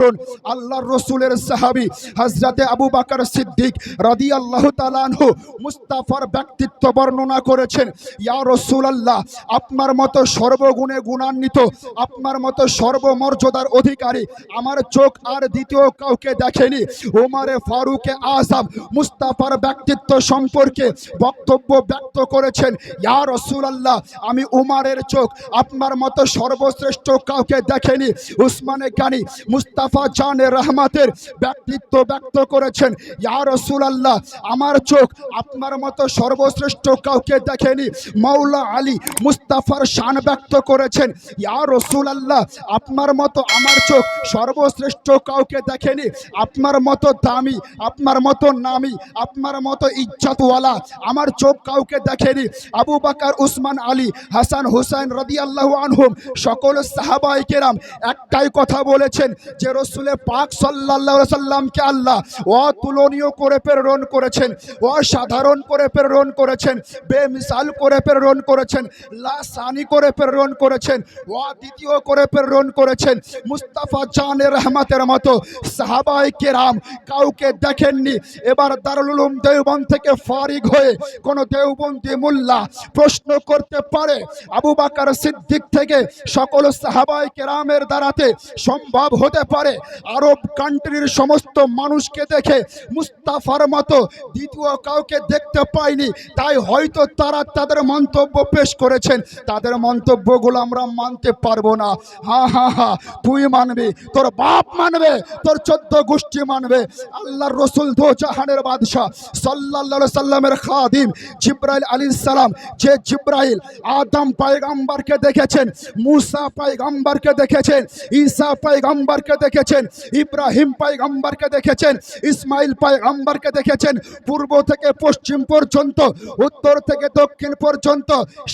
করুন। আল্লাহর রসুলের সাহাবি হজরতে আবু বাকর সিদ্দিক রাদি আল্লাহ তালানহু মুস্তাফার ব্যক্তিত্ব বর্ণনা করেছেন, ইয়া রসুল আল্লাহ আপনার মতো সর্বগুণে গুণান্বিত, আপনার মতো সর্বমর্যাদার অধিকারী আমার চোখ আর দ্বিতীয় কাউকে দেখেনি। ওমারে ফারুকে আসাম মুস্তাফার ব্যক্তিত্ব সম্পর্কে বক্তব্য ব্যক্ত করেছেন, ইয়া রসুল আল্লাহ আমি উমারের চোখ, আপনার মতো সর্বশ্রেষ্ঠ কাউকে দেখেনি। উসমানে গানি মুস্তাফা জানে রহমাতের ব্যক্তিত্ব ব্যক্ত করেছেন। ইয়া রসুল আল্লাহ আমার চোখ আপনার মতো সর্বশ্রেষ্ঠ কাউকে দেখেনি। মৌলা আলী মুস্তাফার শান ব্যক্ত করেছেন। ইয়া রসুল আল্লাহ আপনার মতো আমার চোখ সর্বশ্রেষ্ঠ কাউকে দেখেনি। আপনার মতো দামি, আপনার মতো নামি, আপনার মতো ইজ্জতওয়ালা আমার চোখ কাউকে দেখেনি। আবু বাকার, উসমান আলী, হাসান হুসাইন রদি আল্লাহ আনহুম, সকল সাহাবাই কেরাম একটাই কথা বলেছেন যে রসুলের পাক সাল্লাহ সাল্লামকে আল্লাহ অতুলনীয় করে প্রেরণ করেছেন, অসাধারণ করে প্রেরণ করেছেন, বেমিসাল করে প্রেরণ করেছেন, লাসানি করে প্রেরণ করেছেন, অদ্বিতীয় করে প্রেরণ করেছেন, মুস্তাফা জানে রহমতের মতো সাহাবাই কেরাম কাউকে দেখেননি। এবার দারুল উলুম দেওবন্দ থেকে ফারিগ হয়ে কোন দেওবন্দি মোল্লা প্রশ্ন করতে পারে, আবু বাকার সিদ্দিক থেকে সকল সাহাবাই কেরামের দ্বারাতে সম্ভব হতে পারে আরব কান্ট্রির সমস্ত মানুষকে দেখে মুস্তাফার মতো দ্বিতীয় কাউকে দেখতে পাইনি। তাই হয়তো তারা তাদের মন্তব্য পেশ করেছেন। তাদের মন্তব্যগুলো আমরা মানতে পারব না। হ্যাঁ হ্যাঁ হ্যাঁ তুই মানবি, তোর বাপ মানবে, তোর চোদ্দ গোষ্ঠী মানবে। আল্লাহর রসুল দো জাহানের বাদশাহ, সাল্লাল্লাহু সাল্লামের খাদিম জিব্রাইল আলাইহিস সালাম। যে জিব্রাইল আদম পায়গাম্বারকে দেখেছেন, মুসা পায়গাম্বারকে দেখেছেন, ঈসা পায়গাম্বারকে দেখেছেন, ইব্রাহিম পায়গাম্বারকে দেখেছেন, ইসমাইল পায়গাম্বারকে দেখেছেন, পূর্ব থেকে পশ্চিম পর্যন্ত, উত্তর থেকে দক্ষিণ পর্যন্ত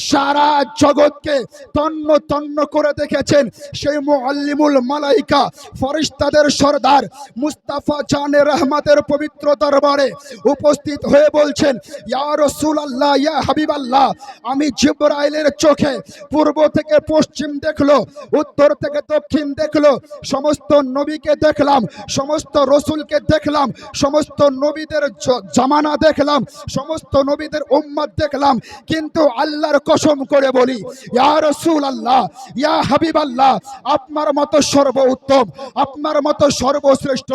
সারা জগৎকে তন্ন তন্ন করে দেখেছেন সেই মুআল্লিমুল মালাইকা, ফরিস্তাদের সর্দার মুস্তাফা জানে রহমতের পবিত্র দরবারে উপস্থিত হয়ে বলছেন, ইয়া রসুল আল্লাহ ইয়া হাবিব আল্লাহ আমি জিব্রাইলের চোখে পূর্ব থেকে পশ্চিম দেখল, উত্তর থেকে দক্ষিণ দেখল, সমস্ত নবীকে দেখলাম, সমস্ত রসুলকে দেখলাম, সমস্ত নবীদের জামানা দেখলাম, সমস্ত নবীদের উম্মত দেখলাম, কিন্তু আল্লাহর কসম করে বলি, ইয়া রসুল আল্লাহ ইয়া হাবিব আল্লাহ আপনার মতো সর্ব উত্তম আপনার মতো সর্বশ্রেষ্ঠ,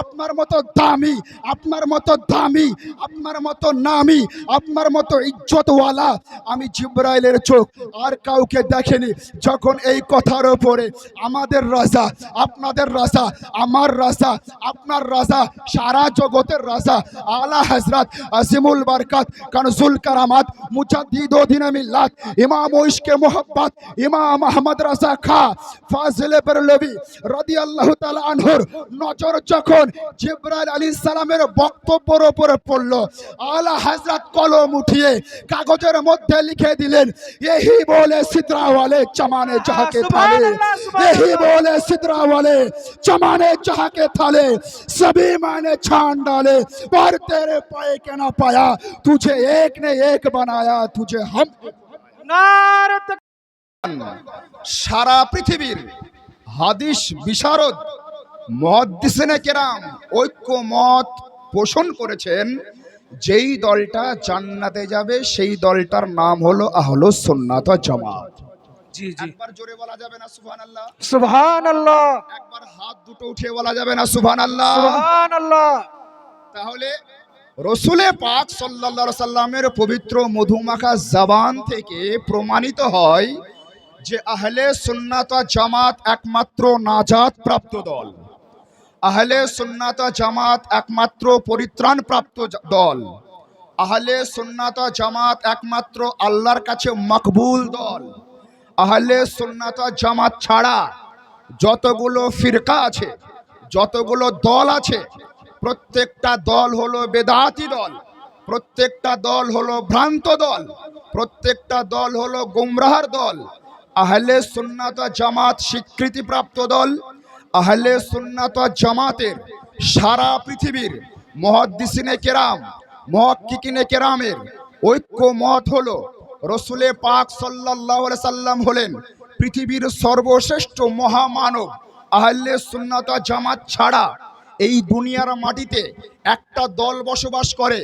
আপনার মতো দামি, আপনার মতো দামি, আপনার মতো নামি, আপনার মতো ইজ্জতওয়ালা, আমি জিব্রাইলের চোখ আর কাউকে দেখেনি, যখন এই কথার ওপরে আমাদের রাজা, আপনাদের রাজা আমার রাজা আপনার রাজা সারা জগতের রাজা আলা হজরত আজিমুল বারকাত কানজুল কারামাত মুজাদ্দিদ দিন মিল্লাত ইমাম ইশকে মোহাব্বত ইমাম আহমদ রাজা খা ফাজিলে বেরলবি রাদিয়াল্লাহু তাআলা আনহুর নজর যখন জিব্রাইল আলাইহিস সালামের বক্তব্যের উপরে পড়লো আলা হযরত কলম উঠিয়ে কাগজের মধ্যে লিখে দিলেন यही बोले सिदरा वाले चमाने जहाँ के थाले यही बोले सिदरा वाले चमाने जहाँ के थाले सभी मैंने छान डाले पर तेरे पाए के ना पाया तुझे एक ने एक बनाया तुझे हम নারে তাক- সারা পৃথিবীর হাদিস বিশারদ মহাদিসেনে কেরাম ঐক্য মত পোষণ করেছেন যেই দলটা জান্নাতে যাবে সেই দলটার নাম হলো আহলো সুন্নাত ওয়াল জামাত জি জি। একবার জোরে বলা যাবে না সুবহানাল্লাহ? সুবহান আল্লাহ একবার হাত দুটো উঠিয়ে বলা যাবে না সুবহানাল্লাহ? সুবহান আল্লাহ তাহলে রসুলে পাক সাল্লা সাল্লামের পবিত্র মধুমাখা জবান থেকে প্রমাণিত হয় যে আহলে সুন্নাত জামাত একমাত্র নাজাত প্রাপ্ত দল। আহলে সুন্নাত জামাত একমাত্র পরিত্রাণ প্রাপ্ত দল। আহলে সুন্নাত জামাত একমাত্র আল্লাহর কাছে মকবুল দল। আহলে সুন্নাত জামাত ছাড়া যতগুলো ফিরকা আছে, যতগুলো দল আছে, প্রত্যেকটা দল হলো বেদাতি দল, প্রত্যেকটা দল হলো ভ্রান্ত দল, প্রত্যেকটা দল হলো গুমরাহার দল। আহলে সুন্নাত জামাত স্বীকৃতিপ্রাপ্ত দল, আহলে সুন্নাত জামাতের সারা পৃথিবীর মহাদ্দিসিনে কেরাম, মহাক্কিকিনে কেরামের ঐক্য মত হলো রসুলে পাক সাল্লাহ সাল্লাম হলেন পৃথিবীর সর্বশ্রেষ্ঠ মহামানব। আহলে সুন্নাতা জামাত ছাড়া এই দুনিয়ার মাটিতে একটা দল বসবাস করে,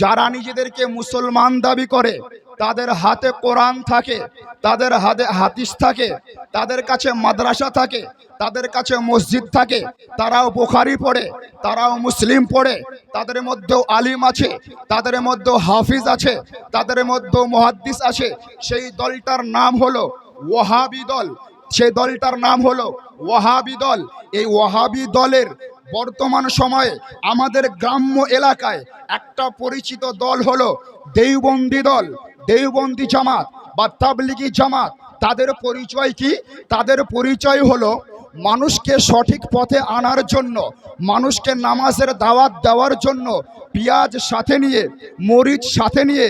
যারা নিজেদেরকে মুসলমান দাবি করে, তাদের হাতে কোরআন থাকে, তাদের হাতে হাদিস থাকে, তাদের কাছে মাদ্রাসা থাকে, তাদের কাছে মসজিদ থাকে, তারাও বুখারি পড়ে, তারাও মুসলিম পড়ে, তাদের মধ্যেও আলিম আছে, তাদের মধ্যেও হাফিজ আছে, তাদের মধ্যেও মুহাদ্দিস আছে, সেই দলটার নাম হলো ওয়াহাবি দল। সেই দলটার নাম হলো ওয়াহাবি দল। এই ওয়াহাবি দলের বর্তমান সময়ে আমাদের গ্রাম্য এলাকায় একটা পরিচিত দল হলো দেওবন্দি দল, দেওবন্দি জামাত বা তাবলিগি জামাত। তাদের পরিচয় কি? তাদের পরিচয় হলো মানুষকে সঠিক পথে আনার জন্য, মানুষকে নামাজের দাওয়াত দেওয়ার জন্য, পেঁয়াজ সাথে নিয়ে, মরিচ সাথে নিয়ে,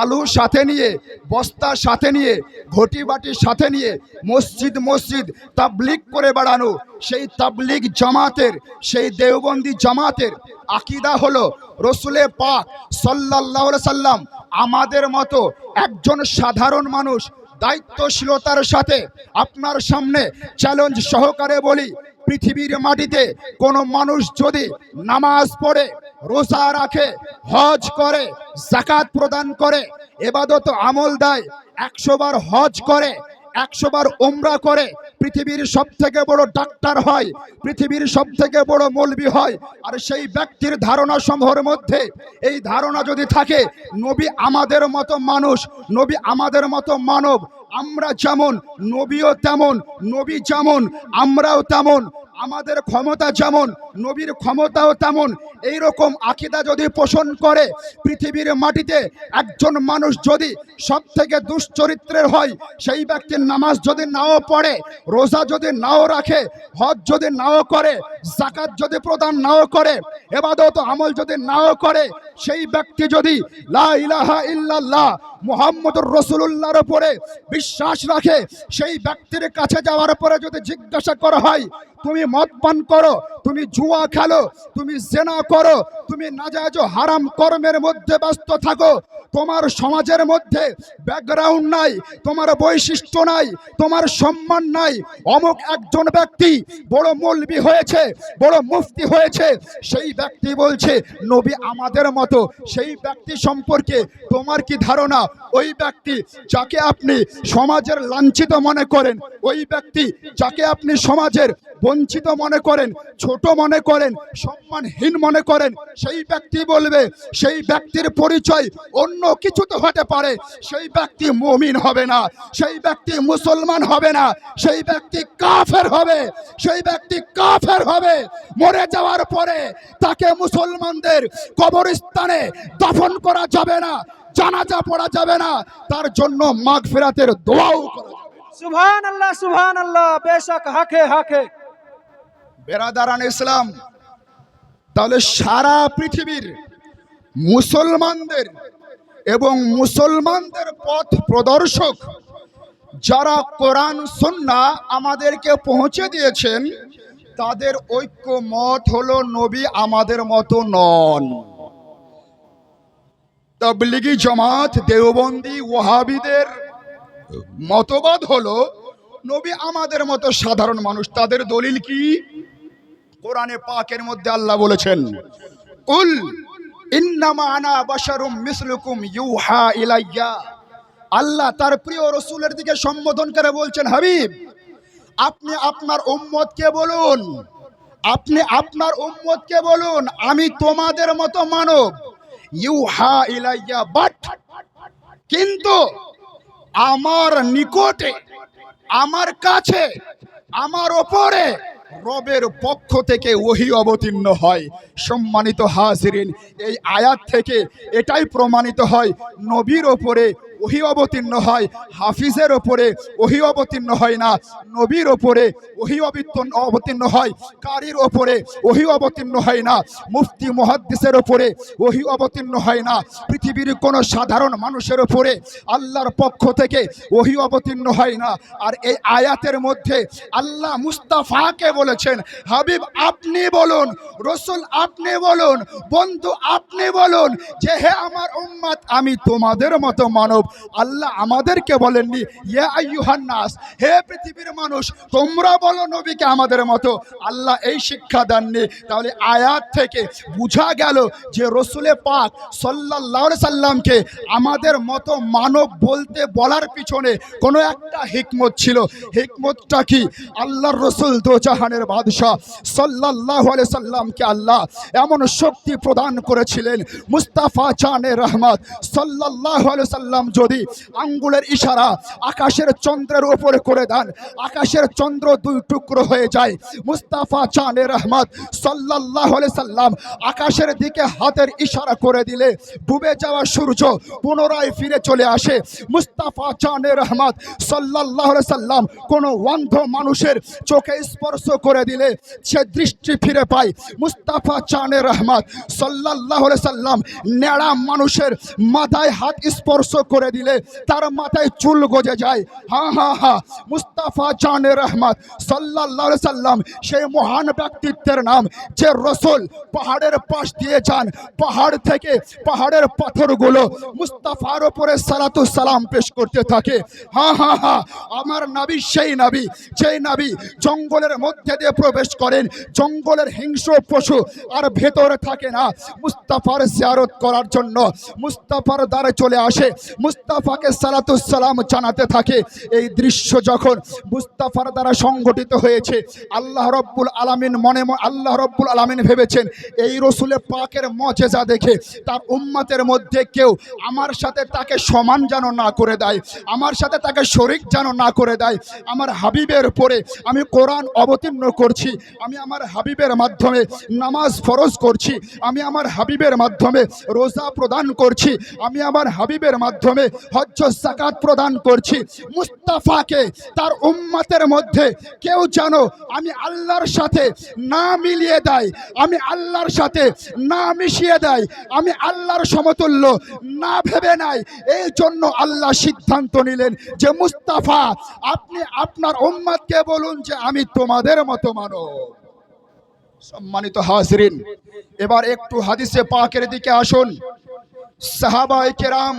আলু সাথে নিয়ে, বস্তা সাথে নিয়ে ঘটি বাটি সাথে নিয়ে, মসজিদ মসজিদ, তাবলিগ করে বেড়ানো, সেই তাবলিগ জামাতের, সেই দেওবন্দি জামাতের আকিদা হলো, রসুলে পাক সাল্লাহ সাল্লাম আমাদের মতো একজন সাধারণ মানুষ দায়িত্বশীলতার সাথে আপনার সামনে চ্যালেঞ্জ সহকারে বলি, পৃথিবীর মাটিতে কোনো মানুষ যদি নামাজ পড়ে, রোজা রাখে, হজ করে জাকাত প্রদান করে, এবাদত আমল দেয় একশোবার হজ করে একশোবার ওমরা করে পৃথিবীর সব থেকে বড় ডাক্তার হয়, পৃথিবীর সব থেকে বড় মৌলবী হয়। আর সেই ব্যক্তির ধারণা সমূহের মধ্যে এই ধারণা যদি থাকে, নবী আমাদের মতো মানুষ, নবী আমাদের মতো মানব, আমরা যেমন, নবীও তেমন, নবী যেমন, আমরাও তেমন আমাদের ক্ষমতা যেমন, নবীর ক্ষমতাও তেমন। এই রকম আকিদা যদি পোষণ করে, পৃথিবীর মাটিতে একজন মানুষ যদি সব থেকে দুশ্চরিত্রের হয়, সেই ব্যক্তির নামাজ যদি নাও পড়ে, রোজা যদি নাও রাখে, হজ যদি নাও করে জাকাত যদি প্রদান নাও করে, এবাদত আমল যদি নাও করে, সেই ব্যক্তি যদি লা ইলাহা ইল্লাল্লাহ, মুহাম্মদুর রসুল্লাহর উপরে বিশ্বাস রাখে, সেই ব্যক্তির কাছে যাওয়ার পরে যদি জিজ্ঞাসা করা হয় তুমি মদ পান করো। তুমি জুয়া খেলো, তুমি জেনা করো, তুমি নাজায়জ হারাম কর্মের মধ্যে ব্যস্ত থাকো। তোমার সমাজের মধ্যে ব্যাকগ্রাউন্ড নাই, তোমার বৈশিষ্ট্য নাই, তোমার সম্মান নাই। অমুক একজন ব্যক্তি বড় মৌলবি হয়েছে, বড় মুফতি হয়েছে, সেই ব্যক্তি বলছে, নবী আমাদের মতো, সেই ব্যক্তি সম্পর্কে তোমার কি ধারণা? ওই ব্যক্তি যাকে আপনি সমাজের লাঞ্ছিত মনে করেন, ওই ব্যক্তি যাকে আপনি সমাজের বঞ্চিত মনে করেন ছোট মনে করেন, সম্মানহীন মনে করেন, সেই ব্যক্তি বলবে, সেই ব্যক্তির পরিচয় অন্য কিছু তো হতে পারে। সেই ব্যক্তি মমিন হবে না, সেই ব্যক্তি মুসলমান হবে না, সেই ব্যক্তি কাফের হবে, সেই ব্যক্তি কাফের হবে। মরে যাওয়ার পরে তাকে মুসলমানদের কবরস্থানে দফন করা যাবে না, জানাজা পড়া যাবে না, তার জন্য মাগ ফেরাতের দোয়াও করা যাবে না। সুবহান আল্লাহ সুবহান আল্লাহ বেশক হাকে হাকে। বেরাদারান ইসলাম, তাহলে সারা পৃথিবীর মুসলমানদের এবং মুসলমানদের পথ প্রদর্শক যারা কোরআন, সন্না আমাদেরকে পৌঁছে দিয়েছেন, তাদের ঐক্য মত হলো নবী আমাদের মতো নন। তবলিগি জমাত, দেওবন্দি ওহাবিদের মতবাদ হলো, নবী আমাদের মতো সাধারণ মানুষ, তাদের দলিল কি? কোরআনে পাকের মধ্যে আল্লাহ বলেছেন, কুল ইন্নামা আনা বাশারুম মিসলুকুম ইউহা ইলাইয়া। আল্লাহ তার প্রিয় রসুলের দিকে সম্বোধন করে বলছেন, হাবিব, আপনি আপনার উম্মতকে বলুন, আপনি আপনার উম্মতকে বলুন, আমি তোমাদের মতো মানব, ইউহা ইলাইয়া, বাট কিন্তু আমার নিকটে, আমার কাছে, আমার ওপরে রবের পক্ষ থেকে ওহি অবতীর্ণ হয়। সম্মানিত হাজিরিন, এই আয়াত থেকে এটাই প্রমাণিত হয়, নবীর ওপরে ওহি অবতীর্ণ হয়। হাফিজের ওপরে ওহি অবতীর্ণ হয় না। নবীর ওপরে ওহি অবতীর্ণ হয়। কারির ওপরে ওহি অবতীর্ণ হয় না। মুফতি, মুহাদ্দিসের ওপরে ওহি অবতীর্ণ হয় না। পৃথিবীর কোনো সাধারণ মানুষের ওপরে আল্লাহর পক্ষ থেকে ওহি অবতীর্ণ হয় না। আর এই আয়াতের মধ্যে আল্লাহ মুস্তাফাকে বলেছেন, হাবিব, আপনি বলুন, রসুল আপনি বলুন, বন্ধু আপনি বলুন, যে হে আমার উম্মাদ আমি তোমাদের মতো মানব আল্লাহ আমাদেরকে বলেননি হে পৃথিবীর মানুষ, তোমরা বলো নবীকে আমাদের মতো। আল্লাহ এই শিক্ষা দেননি। তাহলে আয়াত থেকে বোঝা গেল যে রসুলে পাক আলাইহি সাল্লামকে আমাদের মতো মানব বলতে বলার পিছনে কোনো একটা হিকমত ছিল। হিকমতটা কি? আল্লাহর রসুল দোজাহানের বাদশাহ সাল্লাল্লাহু আলাইহি সাল্লামকে আল্লাহ এমন শক্তি প্রদান করেছিলেন, মুস্তাফা চানে রহমত সাল্লাল্লাহু আলাইহি সাল্লাম যদি আঙ্গুলের ইশারা আকাশের চন্দ্রের উপরে করে দেন, আকাশের চন্দ্র দুই টুকরো হয়ে যায়। মুস্তাফা চানে রহমত আলাইহি সাল্লাম আকাশের দিকে হাতের ইশারা করে দিলে ডুবে যাওয়া সূর্য পুনরায় ফিরে চলে আসে। মুস্তাফা চানে রহমত আলাইহি সাল্লাম কোনো অন্ধ মানুষের চোখে স্পর্শ করে দিলে সে দৃষ্টি ফিরে পায়। মুস্তাফা চানে রহমত আলাইহি সাল্লাম নেড়া মানুষের মাথায় হাত স্পর্শ করে দিলে তার মাথায় চুল গজে যায়। হ্যাঁ হ্যাঁ হ্যাঁ মুস্তাফা চানে রহমত। আলাইহি সাল্লাম সেই মহান ব্যক্তিত্বের নাম, যে রসুল পাহাড়ের পাশ দিয়ে যান। পাহাড় থেকে পাহাড়ের পাথরগুলো মুস্তাফার উপরে সালাতু সালাম পেশ করতে থাকে। হ্যাঁ হ্যাঁ হ্যাঁ আমার নাবি সেই নাবি সেই নাবি জঙ্গলের মধ্যে দিয়ে প্রবেশ করেন। জঙ্গলের হিংস্র পশু আর ভেতরে থাকে না। মুস্তাফার জিয়ারত করার জন্য মুস্তাফার দ্বারে চলে আসে। মুস্তাফাকে সালাতু সালাম জানাতে থাকে। এই দৃশ্য যখন মুস্তাফার দ্বারা সংগঠিত হয়েছে, আল্লাহ রব্বুল আলামিন মনে আল্লাহ রব্বুল আলামিন ভেবেছেন, এই রসুলে পাকের মজেজা দেখে তার উম্মাতের মধ্যে কেউ আমার সাথে তাকে সমান যেন না করে দেয়, আমার সাথে তাকে শরিক যেন না করে দেয়, আমার হাবিবের পরে আমি কোরআন অবতীর্ণ করছি, আমি আমার হাবিবের মাধ্যমে নামাজ ফরজ করছি, আমি আমার হাবিবের মাধ্যমে রোজা প্রদান করছি, আমি আমার হাবিবের মাধ্যমে হজ্জ জাকাত প্রদান করছি। মুস্তাফাকে তার উম্মাতের মধ্যে কেউ যেন আমি আল্লাহর সাথে না মিলিয়ে দেয়, আমি আল্লাহর সাথে না মিশিয়ে দেয়, আমি আল্লাহর সমতুল্য না ভেবে নাই এই জন্য আল্লাহ সিদ্ধান্ত নিলেন যে, মুস্তাফা, আপনি আপনার উম্মাদকে বলুন যে, আমি তোমাদের মতো মানব সম্মানিত হাজরিন, এবার একটু হাদিসে পাকের দিকে আসুন। সাহাবাই কেরাম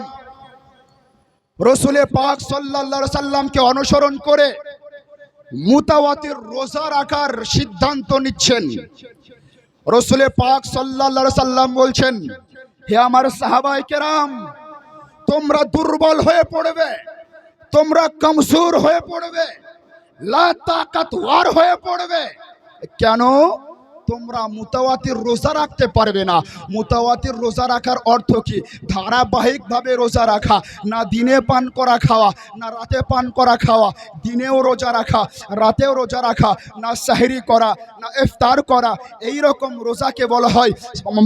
রসুলে পাক সাল্লাল্লাহু সাল্লামকে অনুসরণ করে মুতাওয়াতির রোজা রাখার সিদ্ধান্ত নিচ্ছেন। রসুলে পাক সাল্লাল্লাহু সাল্লাম বলছেন, হে আমার সাহাবাই কেরাম, তোমরা দুর্বল হয়ে পড়বে, তোমরা কমজোর হয়ে পড়বে, লা হয়ে পড়বে। কেন? তোমরা মুতাওয়াতির রোজা রাখতে পারবে না। মুতাওয়াতির রোজা রাখার অর্থ কি? ধারাবাহিকভাবে রোজা রাখা, না দিনে পান করা খাওয়া, না রাতে পান করা খাওয়া, দিনেও রোজা রাখা, রাতেও রোজা রাখা, না সাহরি করা, না ইফতার করা এই রকম রোজাকে বলা হয়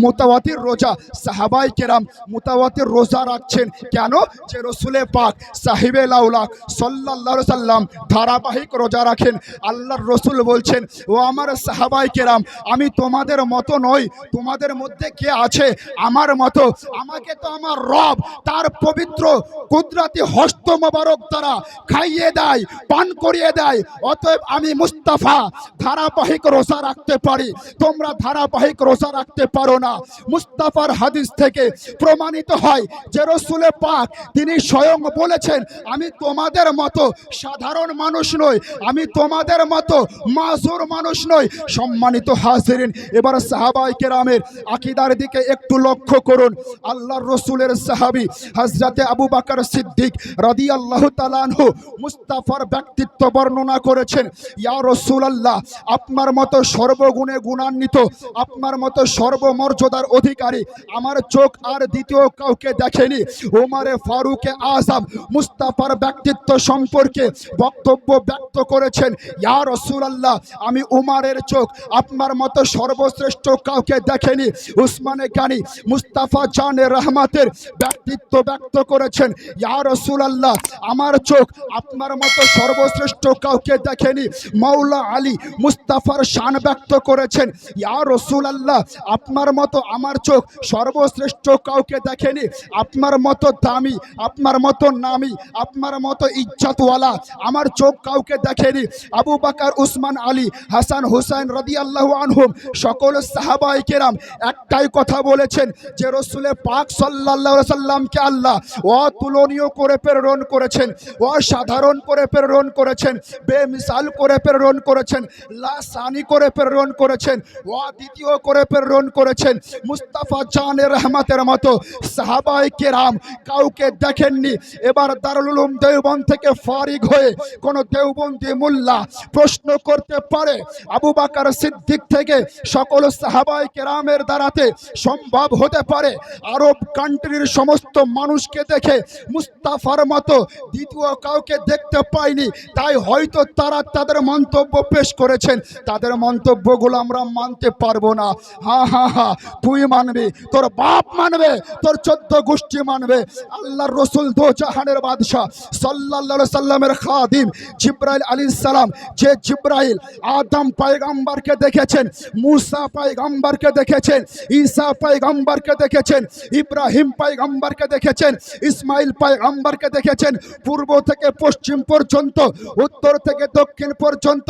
মুতাওয়াতির রোজা। সাহাবাই কেরাম মুতাওয়াতির রোজা রাখছেন কেন? যে রসুলে পাক সাহিবে লাউলা সাল্লাল্লাহু সাল্লাম ধারাবাহিক রোজা রাখেন। আল্লাহর রসুল বলছেন, ও আমার সাহাবাই কেরাম আমি তোমাদের মতো নই, তোমাদের মধ্যে কে আছে? আমার মতো। আমাকে তো আমার রব, তার পবিত্র, কুদরাতি হস্ত মোবারক দ্বারা খাইয়ে দেয়, পান করিয়ে দেয়। অতএব আমি মুস্তাফা, ধারাবাহিক রোসা রাখতে পারি। তোমরা ধারাবাহিক রোজা রাখতে পারো না। মুস্তাফার হাদিস থেকে প্রমাণিত হয় যে রসুলে পাক, তিনি স্বয়ং বলেছেন, আমি তোমাদের মতো সাধারণ মানুষ নই, আমি তোমাদের মতো মাজুর মানুষ নই। সম্মানিত হাজিরিন। এবার সাহাবাই কেরামের আকিদার দিকে একটু লক্ষ্য করুন। আল্লাহর রসুলের সাহাবি হজরতে আবু বাকর সিদ্দিক রাদি আল্লাহ তালানহু মুস্তাফার ব্যক্তিত্ব বর্ণনা করেছেন, ইয়া রসুল আল্লাহ আপনার মতো সর্বগুণে গুণান্বিত, আপনার মতো সর্বমর্যাদার অধিকারী আমার চোখ আর দ্বিতীয় কাউকে দেখেনি। ওমারে ফারুকে আজম মুস্তাফার ব্যক্তিত্ব সম্পর্কে বক্তব্য ব্যক্ত করেছেন, ইয়া রসুল আল্লাহ আমি উমারের চোখ, আপনার মতো সর্বশ্রেষ্ঠ কাউকে দেখেনি। উসমানে গানি, মুস্তাফা জানে রহমাতের ব্যক্তিত্ব ব্যক্ত করেছেন। ইয়া রসুল আল্লাহ আমার চোখ আপনার মতো সর্বশ্রেষ্ঠ কাউকে দেখেনি। মৌলা আলী মুস্তাফার শান ব্যক্ত করেছেন। ইয়া রসুল আল্লাহ আপনার মতো আমার চোখ সর্বশ্রেষ্ঠ কাউকে দেখেনি। আপনার মতো দামি, আপনার মতো নামি, আপনার মতো ইজ্জতওয়ালা আমার চোখ কাউকে দেখেনি। আবু বাকার, উসমান আলী, হাসান হুসাইন রদি আল্লাহ আনহু আনহুম সকল সাহাবাই কেরাম একটাই কথা বলেছেন যে রসুলের পাক আলাইহি সাল্লামকে আল্লাহ অতুলনীয় করে প্রেরণ করেছেন, অসাধারণ করে প্রেরণ করেছেন, বেমিসাল করে প্রেরণ করেছেন, লাসানি করে প্রেরণ করেছেন, অদ্বিতীয় করে প্রেরণ করেছেন। মুস্তাফা জানের রহমতের মতো সাহাবাই কেরাম কাউকে দেখেননি। এবার দারুল উলুম দেওবন্দ থেকে ফারিগ হয়ে কোন দেওবন্দি মোল্লা প্রশ্ন করতে পারে, আবু বাকার সিদ্দিক থেকে সকল সাহাবাই কেরামের দ্বারাতে সম্ভব হতে পারে। আরব কান্ট্রির সমস্ত মানুষকে দেখে মুস্তাফার মতো দ্বিতীয় কাউকে দেখতে পাইনি। তাই হয়তো তারা তাদের মন্তব্য পেশ করেছেন। তাদের মন্তব্যগুলো আমরা মানতে পারব না। হ্যাঁ হ্যাঁ হ্যাঁ তুই মানবি, তোর বাপ মানবে, তোর চোদ্দ গোষ্ঠী মানবে। আল্লাহর রসুল দো জাহানের বাদশাহ সাল্লাল্লাহু সাল্লামের খাদিম জিব্রাইল আলী সালাম, যে জিব্রাইল আদম পায়গাম্বারকে দেখেছেন মুসা পায়গাম্বারকে দেখেছেন, ঈসা পায়গাম্বারকে দেখেছেন, ইব্রাহিম পায়গাম্বারকে দেখেছেন, ইসমাইল পায়গাম্বারকে দেখেছেন। পূর্ব থেকে পশ্চিম পর্যন্ত, উত্তর থেকে দক্ষিণ পর্যন্ত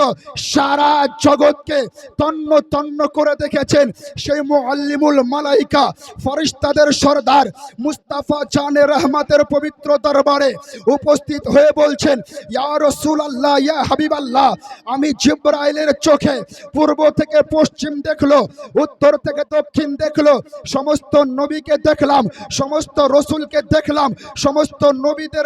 সারা জগৎকে তন্ন তন্ন করে দেখেছেন সেই মুআল্লিমুল মালাইকা, ফরিস্তাদের সর্দার মুস্তাফা জানে রহমাতের পবিত্র দরবারে উপস্থিত হয়ে বলছেন, ইয়া রাসূলুল্লাহ, ইয়া হাবিবাল্লাহ, আমি জিব্রাইলের চোখে পূর্ব থেকে পশ্চিম দেখল, উত্তর থেকে দক্ষিণ দেখল, সমস্ত নবীকে দেখলাম, সমস্ত রসুলকে দেখলাম, সমস্ত নবীদের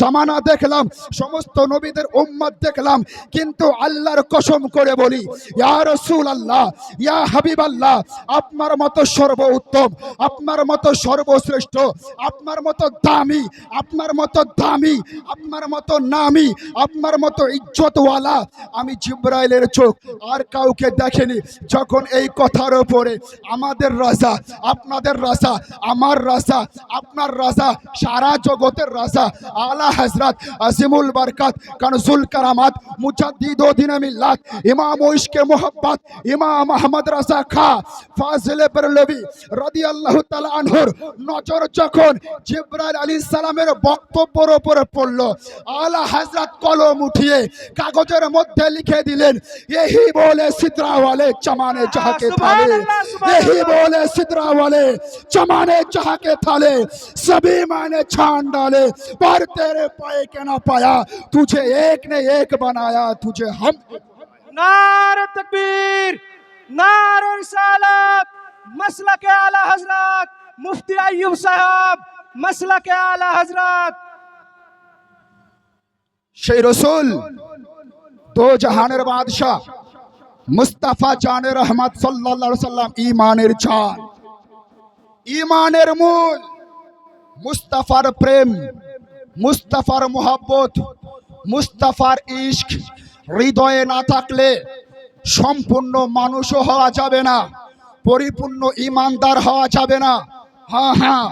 জামানা দেখলাম, সমস্ত নবীদের উম্মত দেখলাম, কিন্তু আল্লাহর কসম করে বলি, ইয়া রসুল আল্লাহ ইয়া হাবিব আল্লাহ আপনার মতো সর্ব উত্তম আপনার মতো সর্বশ্রেষ্ঠ, আপনার মতো দামি, আপনার মতো দামি, আপনার মতো নামি, আপনার মতো ইজ্জতওয়ালা, আমি জিব্রাইলের চোখ আর কাউকে দেখেনি। যখন এই কথার ওপরে আমাদের রাজা, আপনাদের রাজা, আমার রাজা, আপনার রাজা, সারা জগতের রাজা, আলা হজরত আসিমুল বারকাত কানসুল কারামাত মুজাদ্দিদ দিনামিল্লাত ইমাম ঐশকে মোহাব্বত, ইমাম আহমদ রাজা খা, ফাজলে বেরলবি রাদি আল্লাহ তালা আনহুর নজর যখন জিব্রাইল আলী সালামের বক্তব্যর ওপরে পড়ল, আলা হজরত কলম উঠিয়ে কাগজের মধ্যে লিখে দিলেন, এহি বলে সিদ্রাওয়ালে चमाने चाह के थाले। यही बोले सिदरा वाले चमाने चाह के थाले। सभी मैंने छान डाले। पर तेरे पाए के ना पाया। तुझे एक ने एक बनाया तुझे हम। नार तकबीर नार रिसालत मसला के आला हज़रत मुफ्ती अयूब साहब मसला के आला हज़रत। शेर रसूल दो जहानर बादशाह। মুস্তাফা জানের রহমত সাল্লাল্লাহু সাল্লাম ইমানের চান ইমানের মূল মুস্তাফার প্রেম, মুস্তাফার মোহাব্বত, মুস্তাফার ইশক। হৃদয়ে না থাকলে সম্পূর্ণ মানুষও হওয়া যাবে না, পরিপূর্ণ ইমানদার হওয়া যাবে না। হ্যাঁ হ্যাঁ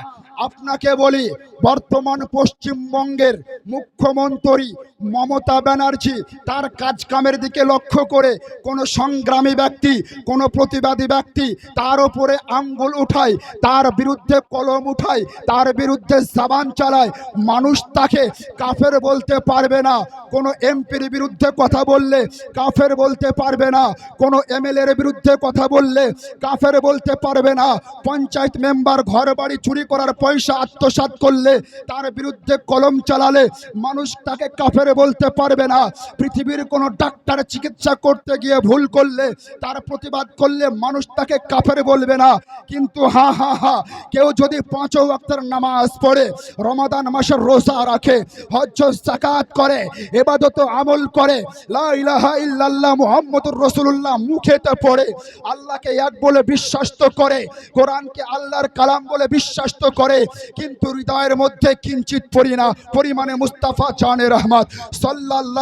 আপনাকে বলি বর্তমান পশ্চিমবঙ্গের মুখ্যমন্ত্রী মমতা ব্যানার্জি তার কাজকামের দিকে লক্ষ্য করে কোনো সংগ্রামী ব্যক্তি, কোনো প্রতিবাদী ব্যক্তি তার উপরে আঙ্গুল উঠায়, তার বিরুদ্ধে কলম উঠায়, তার বিরুদ্ধে সাবান চালায়। মানুষ তাকে কাফের বলতে পারবে না। কোনো এমপির বিরুদ্ধে কথা বললে কাফের বলতে পারবে না। কোনো এমএলএর বিরুদ্ধে কথা বললে কাফের বলতে পারবে না। পঞ্চায়েত মেম্বার ঘর বাড়ি চুরি করার পয়সা আত্মসাৎ করলে তার বিরুদ্ধে কলম চালালে মানুষ তাকে কাফের বলতে পারবে না। পৃথিবীর কোনো ডাক্তার চিকিৎসা করতে গিয়ে ভুল করলে, তার প্রতিবাদ করলে মানুষ তাকে কাফের বলবে না। কিন্তু হা হা হা, কেউ যদি পাঁচ ওয়াক্তের নামাজ পড়ে, রমাদান মাসের রোজা রাখে, হজ্জ জাকাত করে এবাদত আমল করে, লা ইলাহা ইল্লাল্লাহ মুহাম্মদুর রাসূলুল্লাহ মুখেতে পড়ে, আল্লাহকে এক বলে বিশ্বাস করে, কোরআনকে আল্লাহর কালাম বলে বিশ্বাস করে, কিন্তু হৃদয়ের মধ্যে কিঞ্চিত পরিনা পরিমাণে মুস্তাফা জানে রহমত।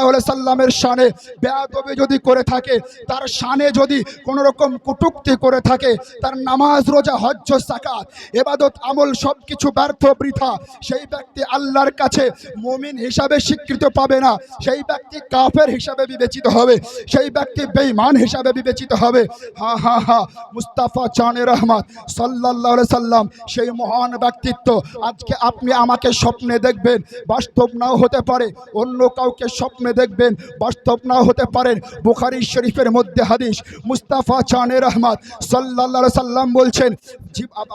আলাইহি সাল্লামের শানে বেয়াদবি যদি করে থাকে, তার শানে যদি কোনো রকম কটূক্তি করে থাকে, তার নামাজ, রোজা, হজ্জ সাকাত এবাদত, আমল সব কিছু ব্যর্থ, বৃথা, সেই ব্যক্তি আল্লাহর কাছে মুমিন হিসাবে স্বীকৃত পাবে না। সেই ব্যক্তি কাফের হিসাবে বিবেচিত হবে। সেই ব্যক্তি বেঈমান হিসাবে বিবেচিত হবে। হা হা হা, মুস্তাফা জানে রহমত। আলাইহি সাল্লাম সেই মহান ব্যক্তিত্ব। আজকে আপনি আপনি আমাকে স্বপ্নে দেখবেন, বাস্তব নাও হতে পারে। অন্য কাউকে স্বপ্নে দেখবেন, বাস্তব নাও হতে পারেন বুখারি শরীফের মধ্যে হাদিস, মুস্তাফা চানের রহমত সাল্লাল্লাহু সাল্লাম বলছেন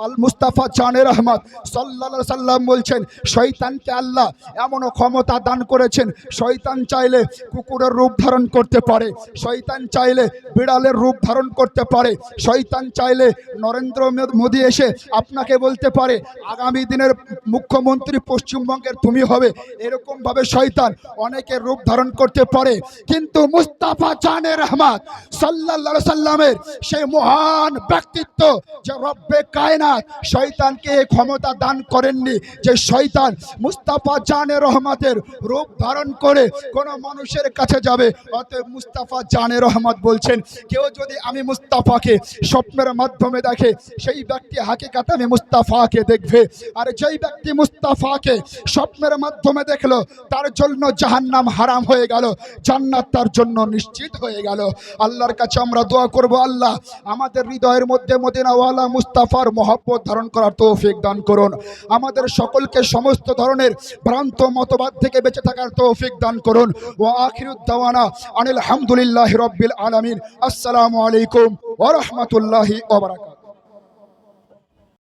আল মুস্তাফা চানের রহমত সাল্লাল্লাহু সাল্লাম বলছেন, শয়তানকে আল্লাহ এমনও ক্ষমতা দান করেছেন, শয়তান চাইলে কুকুরের রূপ ধারণ করতে পারে, শয়তান চাইলে বিড়ালের রূপ ধারণ করতে পারে, শয়তান চাইলে নরেন্দ্র মোদী এসে আপনাকে বলতে পারে, আগামী দিনের মুখ্যমন্ত্রী পশ্চিমবঙ্গের তুমি হবে এরকম ভাবে শয়তান অনেকের রূপ ধারণ করতে পারে। কিন্তু মুস্তাফা চানের রহমাত, সাল্লাল্লাহু সাল্লামের সেই মহান ব্যক্তিত্ব যে রব্বে কায়নাত, শয়তানকে এই ক্ষমতা দান করেননি। যে শয়তান মুস্তাফা জানের রহমতের রূপ ধারণ করে কোন মানুষের কাছে যাবে, অতএব মুস্তাফা জানের রহমত বলছেন, কেউ যদি আমি মুস্তাফাকে স্বপ্নের মাধ্যমে দেখে, সেই ব্যক্তি হাকিকাতে আমি মুস্তাফাকে দেখবে। আর যেই ব্যক্তি মুস্তাফাকে স্বপ্নের মাধ্যমে দেখল, তার জন্য জাহান্নাম হারাম হয়ে গেল, জান্নাত তার জন্য নিশ্চিত হয়ে গেল। আল্লাহর কাছে আমরা দোয়া করব, আল্লাহ আমাদের হৃদয়ের মধ্যে মদিনাওয়ালা মুস্তাফার মহব্বত ধারণ করার তৌফিক দান করুন। আমাদের সকলকে সমস্ত ধরনের ভ্রান্ত মতবাদ থেকে বেঁচে থাকার তৌফিক দান করুন। ও আখিরুদ্দাওয়ানা আনিল হামদুলিল্লাহ রব্বিল আলমিন। আসসালামু আলাইকুম ওয়া রাহমাতুল্লাহি ওয়া বারাকাতুহু।